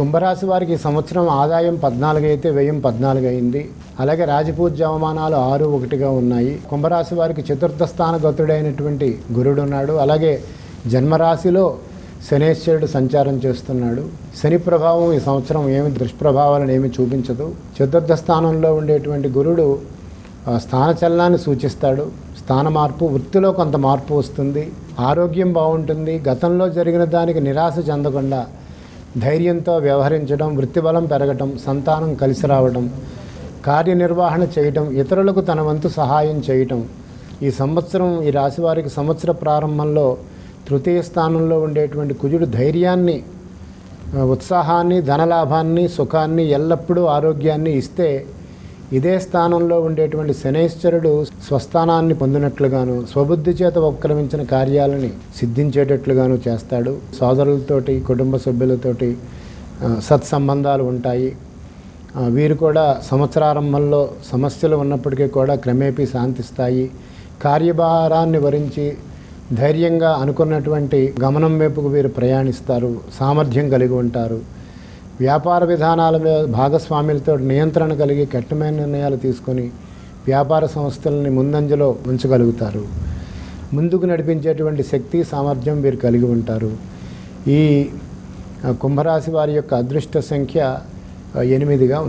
కుంభరాశి వారికి సంవత్సరం ఆదాయం పద్నాలుగు అయితే వ్యయం పద్నాలుగు అయింది. అలాగే రాజపూత్ అవమానాలు ఆరు ఒకటిగా ఉన్నాయి. కుంభరాశి వారికి చతుర్థ స్థానగతుడైనటువంటి గురుడు ఉన్నాడు. అలాగే జన్మరాశిలో శనేశ్వరుడు సంచారం చేస్తున్నాడు. శని ప్రభావం ఈ సంవత్సరం ఏమి దుష్ప్రభావాలను ఏమి చూపించదు. చతుర్థ స్థానంలో ఉండేటువంటి గురుడు ఆ, స్థానచలనాన్ని సూచిస్తాడు. స్థాన మార్పు వృత్తిలో కొంత మార్పు వస్తుంది. ఆరోగ్యం బాగుంటుంది. గతంలో జరిగిన దానికి నిరాశ చెందకుండా ధైర్యంతో వ్యవహరించడం వృత్తిబలం పెరగటం సంతానం కలిసి రావడం కార్యనిర్వహణ చేయటం ఇతరులకు తన వంతు సహాయం చేయటం. ఈ సంవత్సరం ఈ రాశి వారికి సంవత్సర ప్రారంభంలో తృతీయ స్థానంలో ఉండేటువంటి కుజుడు ధైర్యాన్ని ఉత్సాహాన్ని ధనలాభాన్ని సుఖాన్ని ఎల్లప్పుడూ ఆరోగ్యాన్ని ఇస్తే ఇదే స్థానంలో ఉండేటువంటి శనైశ్వరుడు స్వస్థానాన్ని పొందినట్లుగాను స్వబుద్ధి చేత ఉపక్రమించిన కార్యాలని సిద్ధించేటట్లుగాను చేస్తాడు. సోదరులతోటి కుటుంబ సభ్యులతోటి సత్సంబంధాలు ఉంటాయి. వీరు కూడా సంవత్సరారంభంలో సమస్యలు ఉన్నప్పటికీ కూడా క్రమేపీ శాంతిస్తాయి. కార్యభారాన్ని వరించి ధైర్యంగా అనుకున్నటువంటి గమనం వైపుకు వీరు ప్రయాణిస్తారు సామర్థ్యం కలిగి ఉంటారు. వ్యాపార విధానాల మీద భాగస్వాములతో నియంత్రణ కలిగి కఠినమైన నిర్ణయాలు తీసుకొని వ్యాపార సంస్థలని ముందంజలో ఉంచగలుగుతారు. ముందుకు నడిపించేటువంటి శక్తి సామర్థ్యం వీరు కలిగి ఉంటారు. ఈ కుంభరాశి వారి యొక్క అదృష్ట సంఖ్య ఎనిమిదిగా ఉంది.